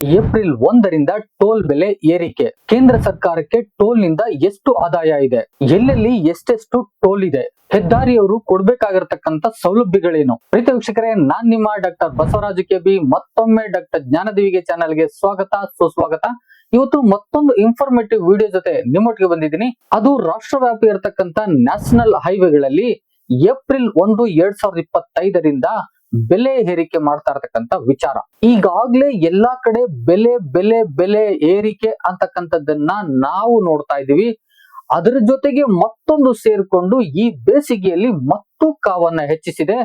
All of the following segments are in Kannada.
ಏಪ್ರಿಲ್ ಒಂದರಿಂದ ಟೋಲ್ ಬೆಲೆ ಏರಿಕೆ. ಕೇಂದ್ರ ಸರ್ಕಾರಕ್ಕೆ ಟೋಲ್ನಿಂದ ಎಷ್ಟು ಆದಾಯ ಇದೆ? ಎಲ್ಲೆಲ್ಲಿ ಎಷ್ಟೆಷ್ಟು ಟೋಲ್ ಇದೆ? ಹೆದ್ದಾರಿಯವರು ಕೊಡ್ಬೇಕಾಗಿರ್ತಕ್ಕಂತ ಸೌಲಭ್ಯಗಳೇನು? ಪ್ರೀತಿ ವೀಕ್ಷಕರೇ ನಾನ್ ನಿಮ್ಮ ಡಾಕ್ಟರ್ ಬಸವರಾಜ ಕೆಬಿ, ಮತ್ತೊಮ್ಮೆ ಡಾಕ್ಟರ್ ಜ್ಞಾನದೇವಿಗೆ ಚಾನಲ್ಗೆ ಸ್ವಾಗತ, ಸುಸ್ವಾಗತ. ಇವತ್ತು ಮತ್ತೊಂದು ಇನ್ಫಾರ್ಮೇಟಿವ್ ವಿಡಿಯೋ ಜೊತೆ ನಿಮ್ಮೊಟ್ಟಿಗೆ ಬಂದಿದ್ದೀನಿ. ಅದು ರಾಷ್ಟ್ರವ್ಯಾಪಿ ಇರತಕ್ಕಂತ ನ್ಯಾಷನಲ್ ಹೈವೇಗಳಲ್ಲಿ ಏಪ್ರಿಲ್ ಒಂದು ಎರಡ್ ಸಾವಿರದ ಇಪ್ಪತ್ತೈದರಿಂದ ಬೆಲೆ ಏರಿಕೆ ಮಾಡ್ತಾ ಇರ್ತಕ್ಕಂಥ ವಿಚಾರ. ಈಗಾಗ್ಲೇ ಎಲ್ಲಾ ಕಡೆ ಬೆಲೆ ಬೆಲೆ ಬೆಲೆ ಏರಿಕೆ ಅಂತಕ್ಕಂಥದ್ದನ್ನ ನಾವು ನೋಡ್ತಾ ಇದ್ದೀವಿ. ಅದರ ಜೊತೆಗೆ ಮತ್ತೊಂದು ಸೇರ್ಕೊಂಡು ಈ ಬೇಸಿಗೆಯಲ್ಲಿ ಮತ್ತು ಕಾವನ್ನ ಹೆಚ್ಚಿಸಿದೆ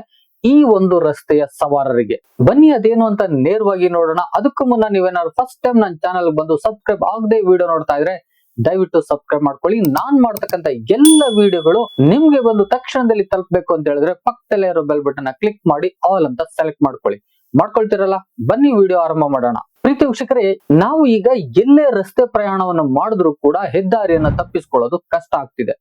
ಈ ಒಂದು ರಸ್ತೆಯ ಸವಾರರಿಗೆ. ಬನ್ನಿ ಅದೇನು ಅಂತ ನೇರವಾಗಿ ನೋಡೋಣ. ಅದಕ್ಕೂ ಮುನ್ನ ನೀವೇನಾದ್ರು ಫಸ್ಟ್ ಟೈಮ್ ನನ್ನ ಚಾನಲ್ ಬಂದು ಸಬ್ಸ್ಕ್ರೈಬ್ ಆಗದೆ ವಿಡಿಯೋ ನೋಡ್ತಾ ಇದ್ರೆ ದಯವಿಟ್ಟು ಸಬ್ಸ್ಕ್ರೈಬ್ ಮಾಡ್ಕೊಳ್ಳಿ. ನಾನ್ ಮಾಡ್ತಕ್ಕಂತ ಎಲ್ಲ ವಿಡಿಯೋಗಳು ನಿಮ್ಗೆ ಬಂದು ತಕ್ಷಣದಲ್ಲಿ ತಲುಪಬೇಕು ಅಂತ ಹೇಳಿದ್ರೆ ಪಕ್ಕದಲ್ಲೇ ಇರೋ ಬೆಲ್ ಬಟನ್ ಕ್ಲಿಕ್ ಮಾಡಿ ಆಲ್ ಅಂತ ಸೆಲೆಕ್ಟ್ ಮಾಡ್ಕೊಳ್ಳಿ. ಮಾಡ್ಕೊಳ್ತಿರಲ್ಲ? ಬನ್ನಿ ವಿಡಿಯೋ ಆರಂಭ ಮಾಡೋಣ. ಪ್ರೀತಿ ವೀಕ್ಷಕರೇ, ನಾವು ಈಗ ಎಲ್ಲೇ ರಸ್ತೆ ಪ್ರಯಾಣವನ್ನು ಮಾಡಿದ್ರು ಕೂಡ ಹೆದ್ದಾರಿಯನ್ನ ತಪ್ಪಿಸ್ಕೊಳ್ಳೋದು ಕಷ್ಟ ಆಗ್ತಿದೆ.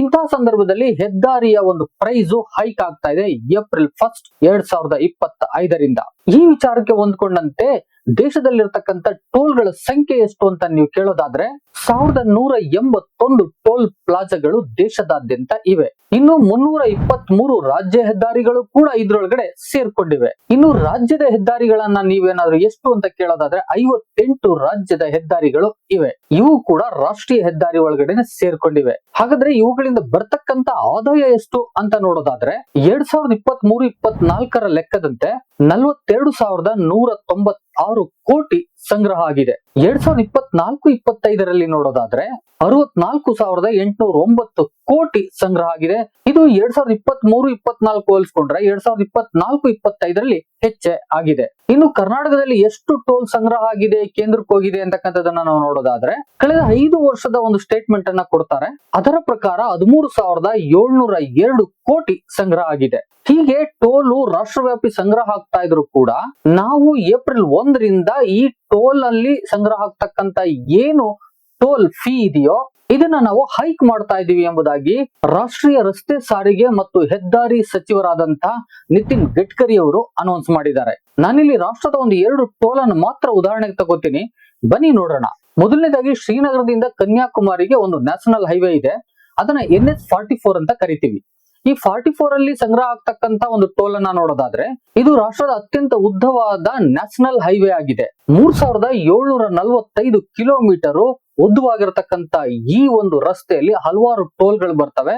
ಇಂತಹ ಸಂದರ್ಭದಲ್ಲಿ ಹೆದ್ದಾರಿಯ ಒಂದು ಪ್ರೈಸ್ ಹೈಕ್ ಆಗ್ತಾ ಇದೆ ಏಪ್ರಿಲ್ ಫಸ್ಟ್ ಎರಡ್ ಸಾವಿರದ ಇಪ್ಪತ್ತ ಐದರಿಂದ ಈ ವಿಚಾರಕ್ಕೆ ಹೊಂದ್ಕೊಂಡಂತೆ ದೇಶದಲ್ಲಿರ್ತಕ್ಕಂಥ ಟೋಲ್ಗಳ ಸಂಖ್ಯೆ ಎಷ್ಟು ಅಂತ ನೀವು ಕೇಳೋದಾದ್ರೆ, ಸಾವಿರದ ನೂರ ಎಂಬತ್ತೊಂದು ಟೋಲ್ ಪ್ಲಾಜಾಗಳು ದೇಶದಾದ್ಯಂತ ಇವೆ. ಇನ್ನು ಮುನ್ನೂರ ಇಪ್ಪತ್ತ್ ಮೂರು ರಾಜ್ಯ ಹೆದ್ದಾರಿಗಳು ಕೂಡ ಇದ್ರೊಳಗಡೆ ಸೇರ್ಕೊಂಡಿವೆ. ಇನ್ನು ರಾಜ್ಯದ ಹೆದ್ದಾರಿಗಳನ್ನ ನೀವೇನಾದ್ರೂ ಎಷ್ಟು ಅಂತ ಕೇಳೋದಾದ್ರೆ, ಐವತ್ತೆಂಟು ರಾಜ್ಯದ ಹೆದ್ದಾರಿಗಳು ಇವೆ. ಇವು ಕೂಡ ರಾಷ್ಟ್ರೀಯ ಹೆದ್ದಾರಿ ಒಳಗಡೆ ಸೇರ್ಕೊಂಡಿವೆ. ಹಾಗಾದ್ರೆ ಇವುಗಳಿಂದ ಬರ್ತಕ್ಕಂತ ಆದಾಯ ಎಷ್ಟು ಅಂತ ನೋಡೋದಾದ್ರೆ, ಎರಡ್ ಸಾವಿರದ ಇಪ್ಪತ್ತ್ ಮೂರು ಇಪ್ಪತ್ನಾಲ್ಕರ ಲೆಕ್ಕದಂತೆ ನಲವತ್ತೆರಡು ಸಾವಿರದ ನೂರ ತೊಂಬತ್ತಾರು ಕೋಟಿ ಸಂಗ್ರಹ ಆಗಿದೆ. ಎರಡ್ ಸಾವಿರದ ಇಪ್ಪತ್ನಾಲ್ಕು, ಇಪ್ಪತ್ತೈದರಲ್ಲಿ ನೋಡೋದಾದ್ರೆ ಅರವತ್ನಾಲ್ಕು ಸಾವಿರದ ಎಂಟುನೂರ ಒಂಬತ್ತು ಕೋಟಿ ಸಂಗ್ರಹ ಆಗಿದೆ. ಇದು ಎರಡ್ ಸಾವಿರದ ಇಪ್ಪತ್ತ್ ಮೂರು ಇಪ್ಪತ್ನಾಲ್ಕು ಹೋಲಿಸ್ಕೊಂಡ್ರೆ ಎರಡ್ ಸಾವಿರದ ಇಪ್ಪತ್ನಾಲ್ಕು, ಇಪ್ಪತ್ತೈದರಲ್ಲಿ ಹೆಚ್ಚೆ ಆಗಿದೆ. ಇನ್ನು ಕರ್ನಾಟಕದಲ್ಲಿ ಎಷ್ಟು ಟೋಲ್ ಸಂಗ್ರಹ ಆಗಿದೆ, ಕೇಂದ್ರಕ್ಕೆ ಹೋಗಿದೆ ಅಂತಕ್ಕಂಥದ್ದನ್ನ ನಾವು ನೋಡೋದಾದ್ರೆ ಕಳೆದ ಐದು ವರ್ಷದ ಒಂದು ಸ್ಟೇಟ್ಮೆಂಟ್ ಅನ್ನ ಕೊಡ್ತಾರೆ. ಅದರ ಪ್ರಕಾರ ಹದಿಮೂರು ಸಾವಿರದ ಏಳ್ನೂರ ಎರಡು ಕೋಟಿ ಸಂಗ್ರಹ ಆಗಿದೆ. ಹೀಗೆ ಟೋಲು ರಾಷ್ಟ್ರವ್ಯಾಪಿ ಸಂಗ್ರಹ ಆಗ್ತಾ ಇದ್ರು ಕೂಡ ನಾವು ಏಪ್ರಿಲ್ ಒಂದರಿಂದ ಈ ಟೋಲ್ ಅಲ್ಲಿ ಸಂಗ್ರಹ ಆಗ್ತಕ್ಕಂತ ಏನು ಟೋಲ್ ಫೀ ಇದೆಯೋ ಇದನ್ನ ನಾವು ಹೈಕ್ ಮಾಡ್ತಾ ಇದೀವಿ ಎಂಬುದಾಗಿ ರಾಷ್ಟ್ರೀಯ ರಸ್ತೆ ಸಾರಿಗೆ ಮತ್ತು ಹೆದ್ದಾರಿ ಸಚಿವರಾದಂತಹ ನಿತಿನ್ ಗಡ್ಕರಿ ಅವರು ಅನೌನ್ಸ್ ಮಾಡಿದ್ದಾರೆ. ನಾನಿಲ್ಲಿ ರಾಷ್ಟ್ರದ ಒಂದು ಎರಡು ಟೋಲ್ ಅನ್ನು ಮಾತ್ರ ಉದಾಹರಣೆಗೆ ತಗೋತೀನಿ. ಬನ್ನಿ ನೋಡೋಣ. ಮೊದಲನೇದಾಗಿ ಶ್ರೀನಗರದಿಂದ ಕನ್ಯಾಕುಮಾರಿಗೆ ಒಂದು ನ್ಯಾಷನಲ್ ಹೈವೇ ಇದೆ. ಅದನ್ನ ಎನ್ ಎಚ್ ಫಾರ್ಟಿ ಫೋರ್ ಅಂತ ಕರಿತೀವಿ. ಈ ಫಾರ್ಟಿ ಫೋರ್ ಅಲ್ಲಿ ಸಂಗ್ರಹ ಆಗ್ತಕ್ಕಂತ ಒಂದು ಟೋಲ್ ಅನ್ನ ನೋಡೋದಾದ್ರೆ, ಇದು ರಾಷ್ಟ್ರದ ಅತ್ಯಂತ ಉದ್ದವಾದ ನ್ಯಾಷನಲ್ ಹೈವೇ ಆಗಿದೆ. ಮೂರ್ ಸಾವಿರದ ಏಳ್ನೂರ ನಲವತ್ತೈದು ಕಿಲೋಮೀಟರ್ ಉದ್ದವಾಗಿರತಕ್ಕಂತ ಈ ಒಂದು ರಸ್ತೆಯಲ್ಲಿ ಹಲವಾರು ಟೋಲ್ಗಳು ಬರ್ತವೆ.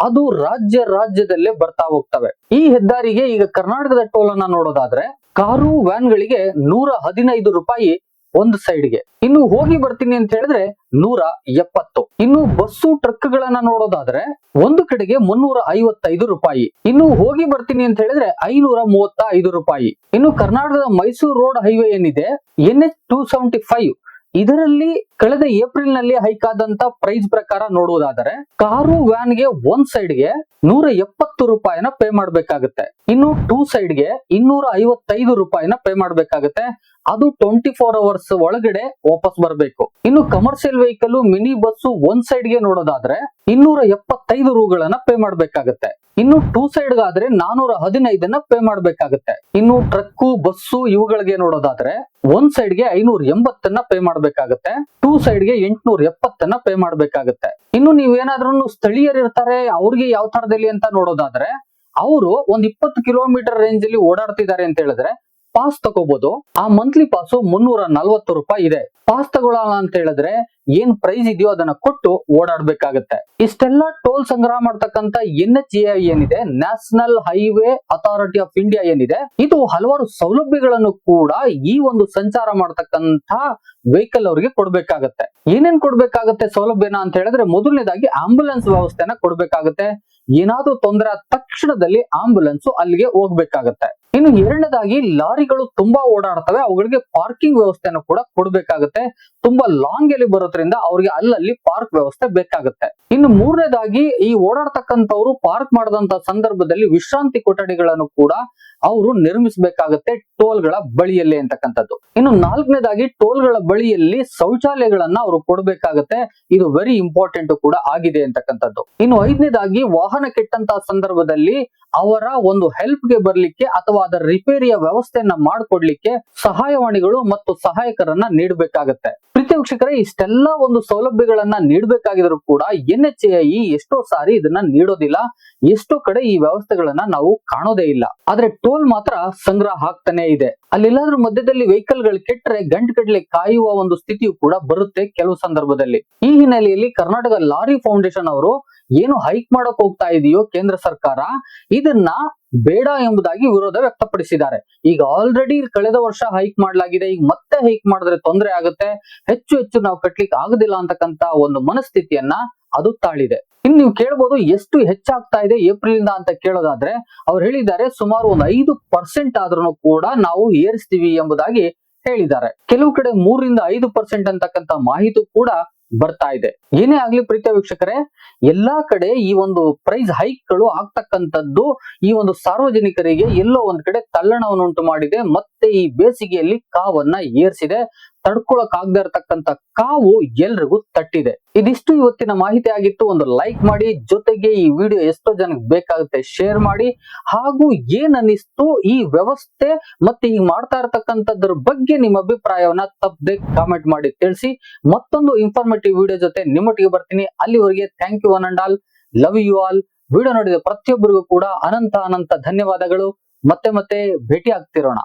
ಅದು ರಾಜ್ಯ ರಾಜ್ಯದಲ್ಲೇ ಬರ್ತಾ ಹೋಗ್ತವೆ. ಈ ಹೆದ್ದಾರಿಗೆ ಈಗ ಕರ್ನಾಟಕದ ಟೋಲ್ ಅನ್ನ ನೋಡೋದಾದ್ರೆ, ಕಾರು ವ್ಯಾನ್ ಗಳಿಗೆ ನೂರ ಹದಿನೈದು ರೂಪಾಯಿ ಒಂದು ಸೈಡ್ಗೆ ಇನ್ನು ಹೋಗಿ ಬರ್ತೀನಿ ಅಂತ ಹೇಳಿದ್ರೆ ನೂರ ಎಪ್ಪತ್ತು. ಇನ್ನು ಬಸ್ಸು ಟ್ರಕ್ ಗಳನ್ನ ನೋಡೋದಾದ್ರೆ ಒಂದು ಕಡೆಗೆ ಮುನ್ನೂರ ಐವತ್ತೈದು ರೂಪಾಯಿ. ಇನ್ನು ಹೋಗಿ ಬರ್ತೀನಿ ಅಂತ ಹೇಳಿದ್ರೆ ಐನೂರ ಮೂವತ್ತ ಐದು ರೂಪಾಯಿ. ಇನ್ನು ಕರ್ನಾಟಕದ ಮೈಸೂರು ರೋಡ್ ಹೈವೇ ಏನಿದೆ N H two seventy five ಇದರಲ್ಲಿ ಕಳೆದ ಏಪ್ರಿಲ್ನಲ್ಲಿ ಹೈಕ್ ಆದಂತ ಪ್ರೈಸ್ ಪ್ರಕಾರ ನೋಡುವುದಾದರೆ ಕಾರು ವ್ಯಾನ್ಗೆ ಒಂದ್ ಸೈಡ್ಗೆ ನೂರ ಎಪ್ಪತ್ತು ರೂಪಾಯಿನ ಪೇ ಮಾಡ್ಬೇಕಾಗುತ್ತೆ. ಇನ್ನು ಟೂ ಸೈಡ್ಗೆ ಇನ್ನೂರ ಐವತ್ತೈದು ರೂಪಾಯಿನ ಪೇ ಮಾಡ್ಬೇಕಾಗುತ್ತೆ. ಅದು ಟ್ವೆಂಟಿ ಫೋರ್ ಅವರ್ಸ್ ಒಳಗಡೆ ವಾಪಸ್ ಬರಬೇಕು. ಇನ್ನು ಕಮರ್ಷಿಯಲ್ ವೆಹಿಕಲ್ ಮಿನಿ ಬಸ್ಸು ಒಂದ್ ಸೈಡ್ಗೆ ನೋಡೋದಾದ್ರೆ ಇನ್ನೂರ ಎಪ್ಪತ್ತೈದು ರೂಗಳನ್ನ ಪೇ ಮಾಡ್ಬೇಕಾಗತ್ತೆ. ಇನ್ನು ಟೂ ಸೈಡ್ ಗಾದ್ರೆ ನಾನೂರ ಹದಿನೈದನ್ನ ಪೇ ಮಾಡ್ಬೇಕಾಗತ್ತೆ. ಇನ್ನು ಟ್ರಕ್ಕು ಬಸ್ಸು ಇವುಗಳಿಗೆ ನೋಡೋದಾದ್ರೆ ಒಂದ್ ಸೈಡ್ಗೆ ಐನೂರ ಎಂಬತ್ತನ್ನ ಪೇ ಮಾಡ್ಬೇಕಾಗತ್ತೆ. ಟೂ ಸೈಡ್ಗೆ ಎಂಟ್ನೂರ ಎಪ್ಪತ್ತನ್ನ ಪೇ ಮಾಡ್ಬೇಕಾಗತ್ತೆ. ಇನ್ನು ನೀವೇನಾದ್ರೂ ಸ್ಥಳೀಯರು ಇರ್ತಾರೆ, ಅವ್ರಿಗೆ ಯಾವ ತರದಲ್ಲಿ ಅಂತ ನೋಡೋದಾದ್ರೆ, ಅವರು ಒಂದ್ ಇಪ್ಪತ್ತು ಕಿಲೋಮೀಟರ್ ರೇಂಜ್ ಅಲ್ಲಿ ಓಡಾಡ್ತಿದ್ದಾರೆ ಅಂತ ಹೇಳಿದ್ರೆ ಪಾಸ್ ತಗೋಬಹುದು ಆ ಮಂತ್ಲಿ ಪಾಸು ಮುನ್ನೂರ ನಲ್ವತ್ತು ರೂಪಾಯಿ ಇದೆ. ಪಾಸ್ ತಗೊಳ್ಳಲ್ಲ ಅಂತ ಹೇಳಿದ್ರೆ ಏನ್ ಪ್ರೈಸ್ ಇದೆಯೋ ಅದನ್ನ ಕೊಟ್ಟು ಓಡಾಡ್ಬೇಕಾಗತ್ತೆ. ಇಷ್ಟೆಲ್ಲ ಟೋಲ್ ಸಂಗ್ರಹ ಮಾಡ್ತಕ್ಕಂತ ಎನ್ ಎಚ್ ಎ ಏನಿದೆ? National highway authority of India ಏನಿದೆ? ಇದು ಹಲವಾರು ಸೌಲಭ್ಯಗಳನ್ನು ಕೂಡ ಈ ಒಂದು ಸಂಚಾರ ಮಾಡ್ತಕ್ಕಂತ ವೆಹಿಕಲ್ ಅವರಿಗೆ ಕೊಡ್ಬೇಕಾಗತ್ತೆ. ಏನೇನ್ ಕೊಡ್ಬೇಕಾಗತ್ತೆ ಸೌಲಭ್ಯನ ಅಂತ ಹೇಳಿದ್ರೆ ಮೊದಲನೇದಾಗಿ ಆಂಬುಲೆನ್ಸ್ ವ್ಯವಸ್ಥೆನ ಕೊಡ್ಬೇಕಾಗತ್ತೆ. ಏನಾದ್ರೂ ತೊಂದರೆ ತಕ್ಷಣದಲ್ಲಿ ಆಂಬುಲೆನ್ಸ್ ಅಲ್ಲಿಗೆ ಹೋಗ್ಬೇಕಾಗತ್ತೆ. ಇನ್ನು ಎರಡನೇದಾಗಿ ಲಾರಿಗಳು ತುಂಬಾ ಓಡಾಡ್ತವೆ. ಅವುಗಳಿಗೆ ಪಾರ್ಕಿಂಗ್ ವ್ಯವಸ್ಥೆಯನ್ನು ಕೂಡ ಕೊಡ್ಬೇಕಾಗತ್ತೆ. ತುಂಬಾ ಲಾಂಗ್ ಅಲ್ಲಿ ಬರೋದ್ರಿಂದ ಅವ್ರಿಗೆ ಅಲ್ಲಲ್ಲಿ ಪಾರ್ಕ್ ವ್ಯವಸ್ಥೆ ಬೇಕಾಗುತ್ತೆ. ಇನ್ನು ಮೂರನೇದಾಗಿ ಈ ಓಡಾಡ್ತಕ್ಕಂಥವ್ರು ಪಾರ್ಕ್ ಮಾಡದಂತ ಸಂದರ್ಭದಲ್ಲಿ ವಿಶ್ರಾಂತಿ ಕೊಠಡಿಗಳನ್ನು ಕೂಡ ಅವರು ನಿರ್ಮಿಸಬೇಕಾಗತ್ತೆ ಟೋಲ್ಗಳ ಬಳಿಯಲ್ಲಿ ಅಂತಕ್ಕಂಥದ್ದು. ಇನ್ನು ನಾಲ್ಕನೇದಾಗಿ ಟೋಲ್ಗಳ ಬಳಿಯಲ್ಲಿ ಶೌಚಾಲಯಗಳನ್ನ ಅವರು ಕೊಡಬೇಕಾಗತ್ತೆ. ಇದು ವೆರಿ ಇಂಪಾರ್ಟೆಂಟ್ ಕೂಡ ಆಗಿದೆ ಅಂತಕ್ಕಂಥದ್ದು. ಇನ್ನು ಐದನೇದಾಗಿ ವಾಹನ ಕೆಟ್ಟಂತಹ ಸಂದರ್ಭದಲ್ಲಿ ಅವರ ಒಂದು ಹೆಲ್ಪ್ಗೆ ಬರ್ಲಿಕ್ಕೆ ಅಥವಾ ಅದರ ರಿಪೇರಿಯ ವ್ಯವಸ್ಥೆಯನ್ನ ಮಾಡಿಕೊಡ್ಲಿಕ್ಕೆ ಸಹಾಯವಾಣಿಗಳು ಮತ್ತು ಸಹಾಯಕರನ್ನ ನೀಡಬೇಕಾಗತ್ತೆ. ಪ್ರೀತಿ ವೀಕ್ಷಕರೇ ಇಷ್ಟೆಲ್ಲ ಒಂದು ಸೌಲಭ್ಯಗಳನ್ನ ನೀಡಬೇಕಾಗಿದ್ರು ಕೂಡ ಎನ್ ಎಚ್ ಐ ಎಷ್ಟೋ ಸಾರಿ ಇದನ್ನ ನೀಡೋದಿಲ್ಲ. ಎಷ್ಟೋ ಕಡೆ ಈ ವ್ಯವಸ್ಥೆಗಳನ್ನ ನಾವು ಕಾಣೋದೇ ಇಲ್ಲ. ಆದ್ರೆ ಟೋಲ್ ಮಾತ್ರ ಸಂಗ್ರಹ ಆಗ್ತಾನೆ ಇದೆ. ಅಲ್ಲೆಲ್ಲಾದ್ರೂ ಮಧ್ಯದಲ್ಲಿ ವೆಹಿಕಲ್ಗಳು ಕೆಟ್ಟರೆ ಗಂಟುಗಟ್ಟಲೆ ಕಾಯುವ ಒಂದು ಸ್ಥಿತಿಯು ಕೂಡ ಬರುತ್ತೆ ಕೆಲವು ಸಂದರ್ಭದಲ್ಲಿ. ಈ ಹಿನ್ನೆಲೆಯಲ್ಲಿ ಕರ್ನಾಟಕ ಲಾರಿ ಫೌಂಡೇಶನ್ ಅವರು ಏನು ಹೈಕ್ ಮಾಡಕ್ ಹೋಗ್ತಾ ಇದೆಯೋ ಕೇಂದ್ರ ಸರ್ಕಾರ ಇದನ್ನ ಬೇಡ ಎಂಬುದಾಗಿ ವಿರೋಧ ವ್ಯಕ್ತಪಡಿಸಿದ್ದಾರೆ. ಈಗ ಆಲ್ರೆಡಿ ಕಳೆದ ವರ್ಷ ಹೈಕ್ ಮಾಡಲಾಗಿದೆ. ಈಗ ಮತ್ತೆ ಹೈಕ್ ಮಾಡಿದ್ರೆ ತೊಂದರೆ ಆಗುತ್ತೆ. ಹೆಚ್ಚು ಹೆಚ್ಚು ನಾವು ಕಟ್ಲಿಕ್ಕೆ ಆಗುದಿಲ್ಲ ಅಂತಕ್ಕಂತ ಒಂದು ಮನಸ್ಥಿತಿಯನ್ನ ಅದು ತಾಳಿದೆ. ಇನ್ನು ನೀವು ಕೇಳ್ಬೋದು ಎಷ್ಟು ಹೆಚ್ಚಾಗ್ತಾ ಇದೆ ಏಪ್ರಿಲ್ ಇಂದ ಅಂತ ಕೇಳೋದಾದ್ರೆ, ಅವ್ರು ಹೇಳಿದ್ದಾರೆ ಸುಮಾರು ಒಂದು ಐದು ಪರ್ಸೆಂಟ್ ಆದ್ರೂ ಕೂಡ ನಾವು ಏರಿಸ್ತೀವಿ ಎಂಬುದಾಗಿ ಹೇಳಿದ್ದಾರೆ. ಕೆಲವು ಕಡೆ ಮೂರರಿಂದ ಐದು ಪರ್ಸೆಂಟ್ ಅಂತಕ್ಕಂತ ಮಾಹಿತಿ ಕೂಡ ಬರ್ತಾ ಇದೆ. ಏನೇ ಆಗ್ಲಿ ಪ್ರೀತಿಯ ವೀಕ್ಷಕರೇ, ಎಲ್ಲಾ ಕಡೆ ಈ ಒಂದು ಪ್ರೈಸ್ ಹೈಕ್ಗಳು ಆಗ್ತಕ್ಕಂಥದ್ದು ಈ ಒಂದು ಸಾರ್ವಜನಿಕರಿಗೆ ಎಲ್ಲೋ ಒಂದ್ ಕಡೆ ತಲ್ಲಣವನ್ನು ಉಂಟು ಮಾಡಿದೆ, ಮತ್ತೆ ಈ ಬೇಸಿಗೆಯಲ್ಲಿ ಕಾವನ್ನ ಏರ್ಸಿದೆ. ತಡ್ಕೊಳಕ್ ಆಗದೆ ಇರತಕ್ಕಂತ ಕಾವು ಎಲ್ರಿಗೂ ತಟ್ಟಿದೆ. ಇದಿಷ್ಟು ಇವತ್ತಿನ ಮಾಹಿತಿ ಆಗಿತ್ತು. ಒಂದು ಲೈಕ್ ಮಾಡಿ, ಜೊತೆಗೆ ಈ ವಿಡಿಯೋ ಎಷ್ಟೋ ಜನಕ್ಕೆ ಬೇಕಾಗುತ್ತೆ ಶೇರ್ ಮಾಡಿ. ಹಾಗೂ ಏನ್ ಅನ್ನಿಸ್ತು ಈ ವ್ಯವಸ್ಥೆ ಮತ್ತೆ ಈಗ ಮಾಡ್ತಾ ಇರತಕ್ಕಂಥದ್ರ ಬಗ್ಗೆ ನಿಮ್ಮ ಅಭಿಪ್ರಾಯವನ್ನ ತಪ್ಪದೆ ಕಾಮೆಂಟ್ ಮಾಡಿ ತಿಳಿಸಿ. ಮತ್ತೊಂದು ಇನ್ಫಾರ್ಮೇಟಿವ್ ವಿಡಿಯೋ ಜೊತೆ ನಿಮ್ಮೊಟ್ಟಿಗೆ ಬರ್ತೀನಿ. ಅಲ್ಲಿವರೆಗೆ thank you one and all love you all video ನೋಡಿದ ಪ್ರತಿಯೊಬ್ಬರಿಗೂ ಕೂಡ ಅನಂತ ಅನಂತ ಧನ್ಯವಾದಗಳು. ಮತ್ತೆ ಮತ್ತೆ ಭೇಟಿ ಆಗ್ತಿರೋಣ